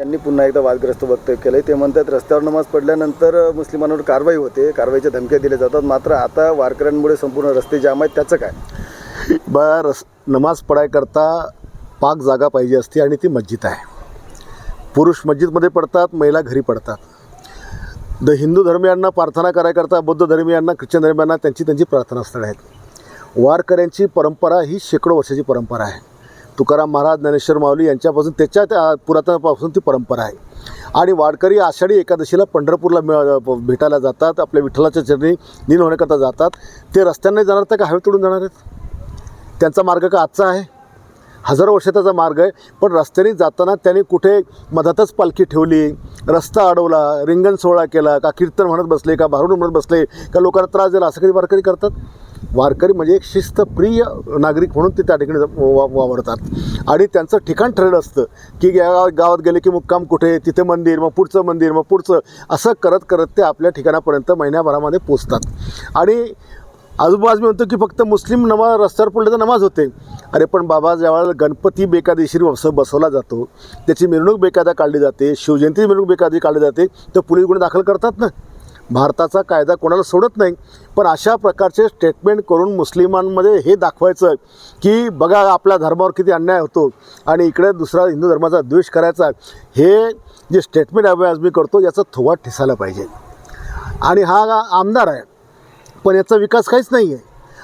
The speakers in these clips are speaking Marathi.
त्यांनी पुन्हा एकदा वादग्रस्त वक्तव्य केलंय. ते म्हणतात रस्त्यावर नमाज पडल्यानंतर मुस्लिमांवर कारवाई होते. कारवाईच्या धमक्या दिल्या जातात. मात्र आता वारकऱ्यांमुळे संपूर्ण रस्ते जाम आहेत. त्याचं काय? बा रस नमाज पडायकरता पाक जागा पाहिजे असते आणि ती मस्जिद आहे. पुरुष मस्जिदमध्ये पडतात महिला घरी पडतात. द हिंदू धर्मियांना प्रार्थना करायकरता बौद्ध धर्मियांना ख्रिश्चन धर्मियांना त्यांची त्यांची प्रार्थनास्थळं आहेत. वारकऱ्यांची परंपरा ही शेकडो वर्षाची परंपरा आहे. तुकाराम महाराज ज्ञानेश्वर माऊली यांच्यापासून त्याच्या त्या पुरातनापासून ती परंपरा आहे. आणि वारकरी आषाढी एकादशीला पंढरपूरला मिळ भेटायला जातात आपल्या विठ्ठलाच्या चरणी नील होण्याकरता जातात. ते रस्त्याने जाणार तर का? हवे तोडून जाणार आहेत? त्यांचा मार्ग का आजचा आहे? हजारो वर्षाचा मार्ग आहे पण रस्त्याने जाताना त्यांनी कुठे मधातच पालखी ठेवली रस्ता अडवला रिंगण सोहळा केला का कीर्तन म्हणत बसले का भारुड म्हणत बसले का लोकांना त्रास दिला असं कधी वारकरी करतात? वारकरी म्हणजे एक शिस्तप्रिय नागरिक म्हणून ते त्या ठिकाणी वा वावरतात. आणि त्यांचं ठिकाण ठरलं असतं की या गावात गेले की मुक्काम कुठे तिथे मंदिर मग पुढचं मंदिर मग पुढचं असं करत करत ते आपल्या ठिकाणापर्यंत महिन्याभरामध्ये पोचतात. आणि आजूबाजू मी म्हणतो की फक्त मुस्लिम नमाज रस्त्यावर पडले तर नमाज होते. अरे पण बाबा ज्यावेळेला गणपती बेकायदेशीर बस बसवला जातो त्याची मिरवणूक बेकायदा काढली जाते शिवजयंती मिरवणूक बेकायदा काढली जाते तर पोलीस गुन्हे दाखल करतात ना. भारताचा कायदा कोणाला सोडत नाही पण अशा प्रकारचे स्टेटमेंट करून मुस्लिमांमध्ये हे दाखवायचं की बघा आपल्या धर्मावर किती अन्याय होतो आणि इकडे दुसरा हिंदू धर्माचा द्वेष करायचा हे जे स्टेटमेंट आज मी करतो याचा थोवा ठिसायला पाहिजे. आणि हा आमदार आहे पण याचा विकास काहीच नाही आहे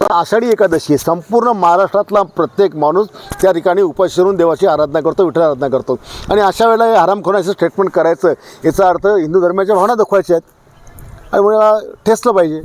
आषाढी एकादशी संपूर्ण महाराष्ट्रातला प्रत्येक माणूस त्या ठिकाणी उपास करून देवाची आराधना करतो विठ्ठल आराधना करतो. आणि अशा वेळेला हे हरामखोराचं स्टेटमेंट करायचं? याचा अर्थ हिंदू धर्माच्या भावना दाखवायच्या आहेत. आणि मला ठेसलं पाहिजे.